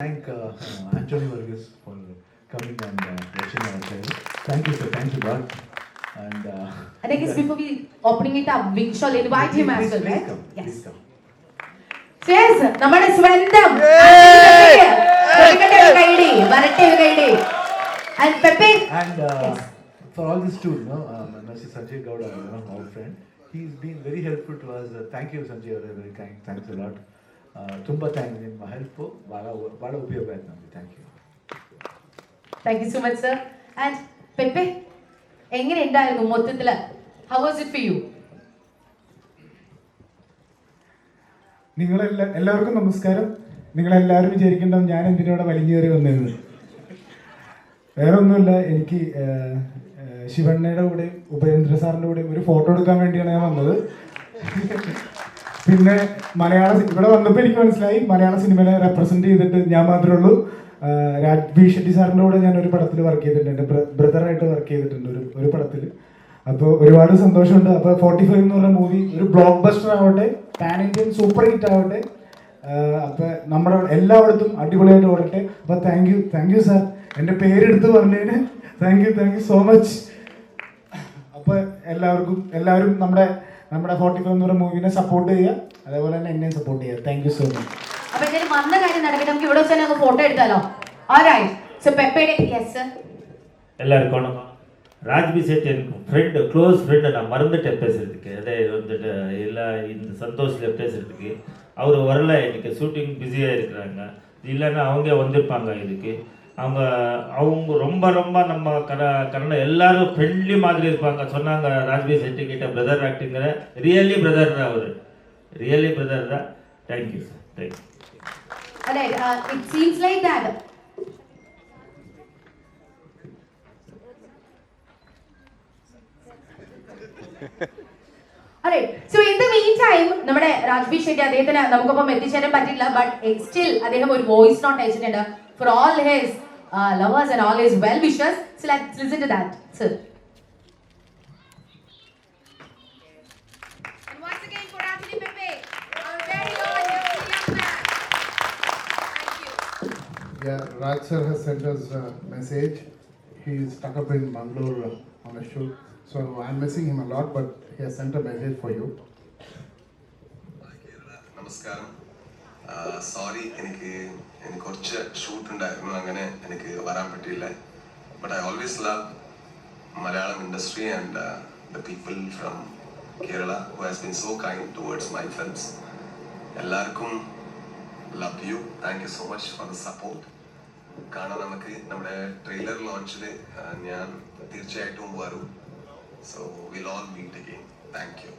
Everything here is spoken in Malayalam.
thank uh, uh, Anthony Vargas for coming and uh, watching our trailer. Thank you, sir. Thank you, God. And uh, And I guess before we opening it up, we shall invite him as well, please right? come, Yes. Please come. So yes, നമ്മുടെ സ്വന്തം കൈഡി വരട്ടെ ഒരു കൈഡി and Pepe And uh, Yes. for all this too, no, um, Mr. Sanjay Gowda, you know, our friend, he's been very helpful to us. Uh, thank you, Sanjay. You're very kind. Thanks a lot. Uh, ತುಂಬ ಥ್ಯಾಂಕ್ಸ್ ನಿಮ್ಮ ಹೆಲ್ಪು ಭಾಳ ಭಾಳ ಉಪಯೋಗ ಆಯ್ತು ನಮಗೆ thank you thank you so much sir and Pepe എങ്ങനെ ഉണ്ടായിരുന്നു മൊത്തത്തില് how was it for you നിങ്ങളെല്ലാ എല്ലാവർക്കും നമസ്കാരം നിങ്ങളെല്ലാവരും വിചാരിക്കേണ്ട ഞാൻ എന്തിനോടെ വലിഞ്ഞേറി വന്നിരുന്നു വേറെ ഒന്നുമില്ല എനിക്ക് ഏഹ്, ഏഹ്, ശിവണ്ണയുടെ കൂടെയും ഉപേന്ദ്ര സാറിന്റെ കൂടെയും ഒരു ഫോട്ടോ എടുക്കാൻ വേണ്ടിയാണ് ഞാൻ വന്നത് പിന്നെ മലയാള ഇവിടെ വന്നപ്പോൾ എനിക്ക് മനസ്സിലായി മലയാള സിനിമയെ റെപ്രസെന്റ് ചെയ്തിട്ട് ഞാൻ മാത്രമേ ഉള്ളൂ. രാജ്ബി ഷെട്ടി സാറിന്റെ കൂടെ ഞാൻ ഒരു പടത്തിൽ വർക്ക് ചെയ്തിട്ടുണ്ട് ബ്രദറായിട്ട് വർക്ക് ചെയ്തിട്ടുണ്ട് ഒരു ഒരു പടത്തിൽ അപ്പോൾ ഒരുപാട് സന്തോഷമുണ്ട്. അപ്പോൾ ഫോർട്ടി ഫൈവ് എന്ന് പറഞ്ഞ മൂവി ഒരു ബ്ലോക്ക് ബസ്റ്റർ ആവട്ടെ പാൻ ഇന്ത്യൻ സൂപ്പർ ഹിറ്റ് ആവട്ടെ അപ്പോൾ അപ്പൊ നമ്മുടെ എല്ലായിടത്തും അടിപൊളിയായിട്ട് ഓടട്ടെ. അപ്പോൾ thank you thank you sir എന്റെ പേരെടുത്ത് പറഞ്ഞതിന് thank you thank you so much അപ്പോൾ എല്ലാവർക്കും എല്ലാവരും നമ്മുടെ നമ്മുടെ ഫോർട്ടി ഫൈവ് എന്ന് പറഞ്ഞ മൂവിനെ സപ്പോർട്ട് ചെയ്യുക അതേപോലെ തന്നെ എന്നെയും സപ്പോർട്ട് ചെയ്യുക താങ്ക് യു സോ മച്ച് അപ്പൊ എന്തായാലും വന്ന കാര്യം നടക്കട്ടെ നമുക്ക് ഇവിടെ വെച്ച് തന്നെ ഒന്ന് ഫോട്ടോ എടുത്താലോ alright സോ പെപ്പയുടെ യെസ് സർ எல்லாருக்கும் வணக்கம் ராஜ்பி சேட் எனக்கு ஃப்ரெண்டு க்ளோஸ் ஃப்ரெண்டு நான் மறந்துட்டேன் பேசுறதுக்கு அதே வந்துட்டு எல்லா இந்த சந்தோஷத்தில் பேசுறதுக்கு அவர் வரல இன்னைக்கு ஷூட்டிங் பிஸியாக இருக்கிறாங்க இல்லைன்னா அவங்க வந்திருப்பாங்க இதுக்கு அவங்க அவங்க ரொம்ப ரொம்ப நம்ம கட கன்னட எல்லாரும் ஃப்ரெண்ட்லி மாதிரி இருப்பாங்க சொன்னாங்க ராஜ்பி செட்டி கிட்ட பிரதர் ஆக்டிங்கிற ரியலி பிரதர் தான் அவர் ரியலி பிரதர் தான் தேங்க்யூ சார் தேங்க்யூ അല്ലെ ഇറ്റ് സീൻസ് ലൈക്ക് ദാറ്റ് അതെ so in the meantime നമ്മുടെ രാജ്ബി ഷെട്ടി അദ്ദേഹത്തിന് നമുക്കൊപ്പം എത്തിച്ചേരാൻ പറ്റില്ല ബട്ട് സ്റ്റിൽ അദ്ദേഹം ഒരു വോയിസ് നോട്ട് അയച്ചിട്ടുണ്ട് for all his uh, lovers and all his well wishers. So let's listen to that, sir. And once again, for Yeah, Raj sir has sent us a message. He is stuck up in Bangalore on a shoot. So I'm missing him a lot, but he has sent a message for you. Namaskaram. Sorry എനിക്ക് എനിക്ക് കുറച്ച് ഷൂട്ട് ഉണ്ടായിരുന്നു അങ്ങനെ എനിക്ക് വരാൻ പറ്റിയില്ല. But I always love Malayalam industry and the people from Kerala who has been so kind towards my friends എല്ലാവർക്കും love you thank you so much for the support കാരണം നമുക്ക് നമ്മുടെ ട്രെയിലർ ലോഞ്ചിൽ ഞാൻ തീർച്ചയായിട്ടും വരും. So will all meet again thank you